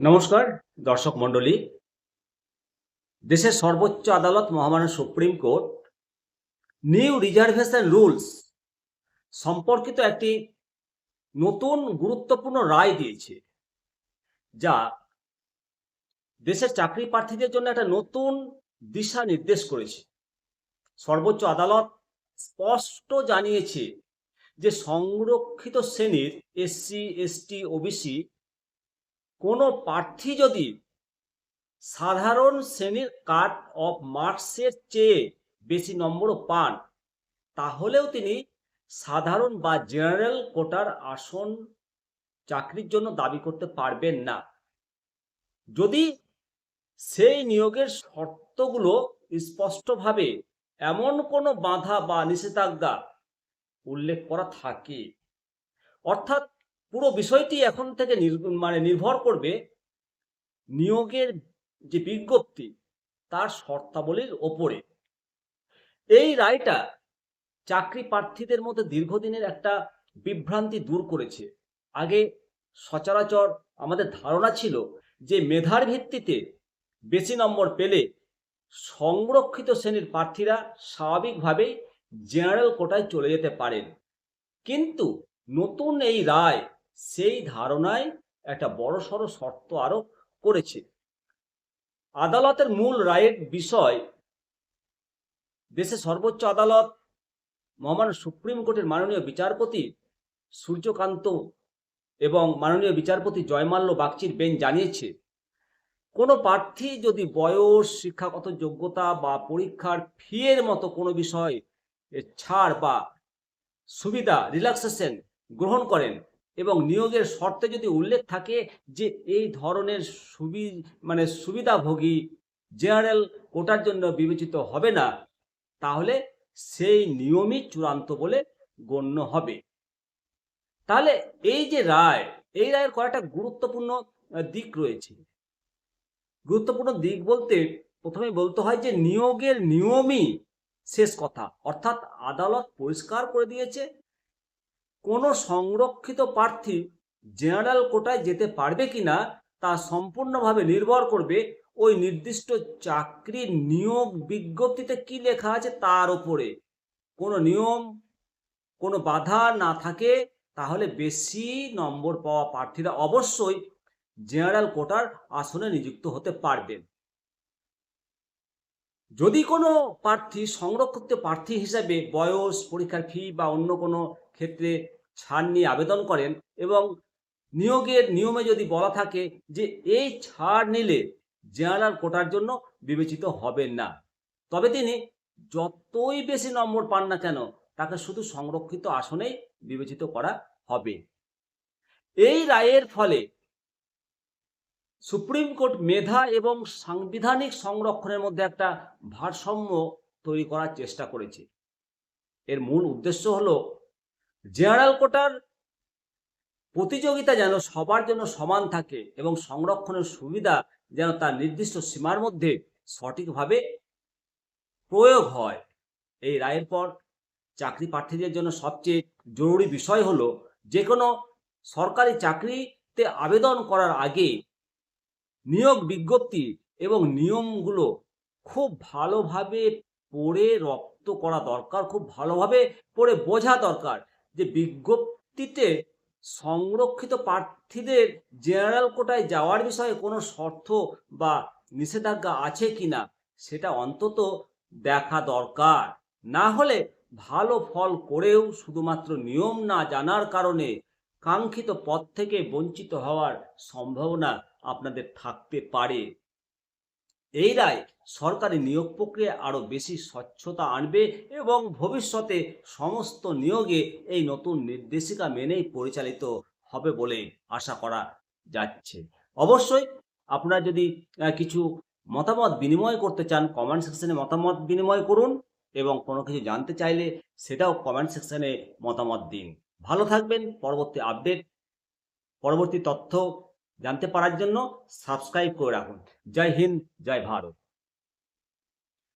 নমস্কার, দর্শক মণ্ডলী। দেশের সর্বোচ্চ আদালত মহামান্য supreme court new reservation rules সম্পর্কিত একটি নতুন গুরুত্বপূর্ণ রায় দিয়েছে, যা দেশের চাকরি প্রার্থীদের জন্য একটা নতুন দিশা নির্দেশ করেছে। সর্বোচ্চ আদালত স্পষ্ট জানিয়েছে যে সংরক্ষিত শ্রেণির এসসি, এসটি, ওবিসি কোনো প্রার্থী যদি সাধারণ শ্রেণির কাট অফ মার্কসের চেয়ে বেশি নম্বরও পান, তাহলেও তিনি সাধারণ বা জেনারেল কোটার আসন চাকরির জন্য দাবি করতে পারবেন না। যদি সেই নিয়োগের শর্তগুলো স্পষ্টভাবে এমন কোনো বাধা বা নিষেধাজ্ঞা উল্লেখ করা থাকে, অর্থাৎ পুরো বিষয়টি এখন থেকে মানে নির্ভর করবে নিয়োগের যে বিজ্ঞপ্তি, তার শর্তাবলীর ওপরে। এই রায়টা চাকরি প্রার্থীদের মধ্যে দীর্ঘদিনের একটা বিভ্রান্তি দূর করেছে। আগে সচরাচর আমাদের ধারণা ছিল যে মেধার ভিত্তিতে বেশি নম্বর পেলে সংরক্ষিত শ্রেণির প্রার্থীরা স্বাভাবিকভাবেই জেনারেল কোটায় চলে যেতে পারেন। কিন্তু নতুন এই রায় সেই ধারণায় একটা বড়সড় শর্ত আরোপ করেছে। আদালতের মূল রায়ের বিষয় দেশের সর্বোচ্চ আদালত, মহামান্য সুপ্রিম কোর্টের মাননীয় বিচারপতি সূর্যকান্ত এবং মাননীয় বিচারপতি জয়মাল্য বাগচির বেঞ্চ জানিয়েছে, কোনো প্রার্থী যদি বয়স, শিক্ষাগত যোগ্যতা বা পরীক্ষার ফিয়ের মতো কোনো বিষয় ছাড় বা সুবিধা রিল্যাক্সেশন গ্রহণ করেন এবং নিয়োগের শর্তে যদি উল্লেখ থাকে যে এই ধরনের সুবি মানে সুবিধাভোগী জেনারেল কোটার জন্য বিবেচিত হবে না, তাহলে সেই নিয়মই চূড়ান্ত বলে গণ্য হবে। তাহলে এই যে রায়, এই রায়ের কয়েকটা গুরুত্বপূর্ণ দিক রয়েছে। গুরুত্বপূর্ণ দিক বলতে প্রথমে বলতে হয় যে নিয়োগের নিয়মই শেষ কথা, অর্থাৎ আদালত পরিষ্কার করে দিয়েছে কোনো সংরক্ষিত প্রার্থী জেনারেল কোটায় যেতে পারবে কিনা তা সম্পূর্ণভাবে নির্ভর করবে ওই নির্দিষ্ট চাকরির নিয়োগ বিজ্ঞপ্তিতে কি লেখা আছে তার উপরে। কোনো নিয়ম, কোনো বাধা না থাকে, তাহলে বেশি নম্বর পাওয়া প্রার্থীরা অবশ্যই জেনারেল কোটার আসনে নিযুক্ত হতে পারবেন যদি কোনো প্রার্থী সংরক্ষিত প্রার্থী হিসাবে বয়স, পরীক্ষার ফি বা অন্য কোনো ক্ষেত্রে ছাড় নিয়ে আবেদন করেন এবং নিয়োগের নিয়মে যদি বলা থাকে যে এই ছাড় নিলে জেনারেল কোটার জন্য বিবেচিত হবেন না। তবে তিনি যতই বেশি নম্বর পান না কেন, তাকে শুধু সংরক্ষিত আসনেই বিবেচিত করা হবে। এই রায়ের ফলে সুপ্রিম কোর্ট মেধা এবং সাংবিধানিক সংরক্ষণের মধ্যে একটা ভারসাম্য তৈরি করার চেষ্টা করেছে। এর মূল উদ্দেশ্য হলো জেনারেল কোটার প্রতিযোগিতা যেন সবার জন্য সমান থাকে এবং সংরক্ষণের সুবিধা যেন তার নির্দিষ্ট সীমার মধ্যে সঠিকভাবে প্রয়োগ হয়। এই রায়ের পর চাকরি প্রার্থীদের জন্য সবচেয়ে জরুরি বিষয় হলো যে কোনো সরকারি চাকরিতে আবেদন করার আগে নিয়োগ বিজ্ঞপ্তি এবং নিয়মগুলো খুব ভালোভাবে পড়ে রপ্ত করা দরকার, খুব ভালোভাবে পড়ে বোঝা দরকার। যে বিজ্ঞপ্তিতে সংরক্ষিত প্রার্থীদের জেনারেল কোটায় যাওয়ার বিষয়ে কোনো শর্ত বা নিষেধাজ্ঞা আছে কিনা সেটা অন্তত দেখা দরকার। না হলে ভালো ফল করেও শুধুমাত্র নিয়ম না জানার কারণে কাঙ্ক্ষিত পদ থেকে বঞ্চিত হওয়ার সম্ভাবনা আপনাদের থাকতে পারে। এই রায় সরকারি নিয়োগ প্রক্রিয়া আরও বেশি স্বচ্ছতা আনবে এবং ভবিষ্যতে সমস্ত নিয়োগে এই নতুন নির্দেশিকা মেনেই পরিচালিত হবে বলে আশা করা যাচ্ছে। অবশ্যই আপনারা যদি কিছু মতামত বিনিময় করতে চান কমেন্ট সেকশনে মতামত বিনিময় করুন এবং কোনো কিছু জানতে চাইলে সেটাও কমেন্ট সেকশনে মতামত দিন। ভালো থাকবেন, পরবর্তী আপডেট পরবর্তী তথ্য জানতে পারার জন্য সাবস্ক্রাইব করে রাখুন। জয় হিন্দ জয় ভারত।